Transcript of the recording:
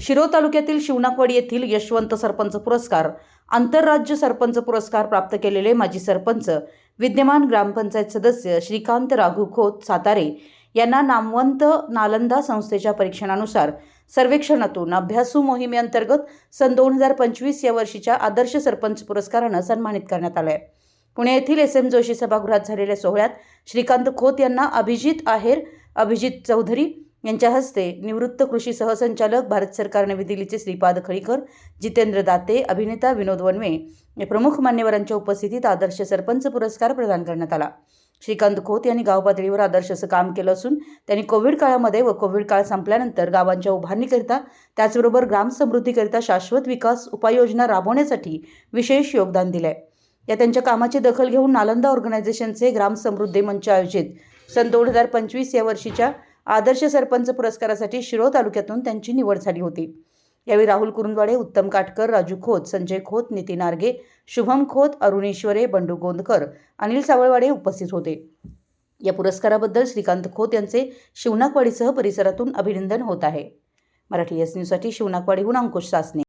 शिरो तालुक्यातील शिवनाकवाडी येथील यशवंत सरपंच पुरस्कार आंतरराज्य सरपंच पुरस्कार प्राप्त केलेले माजी सरपंच विद्यमान ग्रामपंचायत सदस्य श्रीकांत राघू खोत सातारे यांना नामवंत नालंदा संस्थेच्या परीक्षणानुसार सर्वेक्षणातून अभ्यासू मोहिमेअंतर्गत सन दोन हजार पंचवीस या वर्षीच्या आदर्श सरपंच पुरस्कारानं सन्मानित करण्यात आलं आहे पुणे येथील एस एम जोशी सभागृहात झालेल्या सोहळ्यात श्रीकांत खोत यांना अभिजित आहेर अभिजित चौधरी यांच्या हस्ते निवृत्त कृषी सहसंचालक भारत सरकार नवी दिल्लीचे श्रीपाद खळीकर जितेंद्र दाते अभिनेता विनोद वनवे या प्रमुख मान्यवरांच्या उपस्थितीत आदर्श सरपंच पुरस्कार प्रदान करण्यात आला. श्रीकांत खोत यांनी गाव पातळीवर आदर्श असं काम केलं असून त्यांनी कोविड काळामध्ये व कोविड काळ संपल्यानंतर गावांच्या उभारणीकरिता त्याचबरोबर ग्रामसमृद्धीकरिता शाश्वत विकास उपाययोजना राबवण्यासाठी विशेष योगदान दिलं आहे या त्यांच्या कामाची दखल घेऊन नालंदा ऑर्गनायझेशनचे ग्रामसमृद्धी मंच आयोजित सन दोन हजार पंचवीस या वर्षीच्या आदर्श सरपंच पुरस्कारासाठी शिरो तालुक्यातून त्यांची निवड झाली होती. यावेळी राहुल कुरुंदवाडे उत्तम काटकर राजू खोत संजय खोत नितीन आर्गे शुभम खोत अरुणेश्वरे बंडू गोंदकर अनिल सावळवाडे उपस्थित होते. या पुरस्काराबद्दल श्रीकांत खोत यांचे शिवनाकवाडीसह परिसरातून अभिनंदन होत आहे. मराठी एस न्यूजसाठी शिवनाकवाडीहून अंकुश सासने.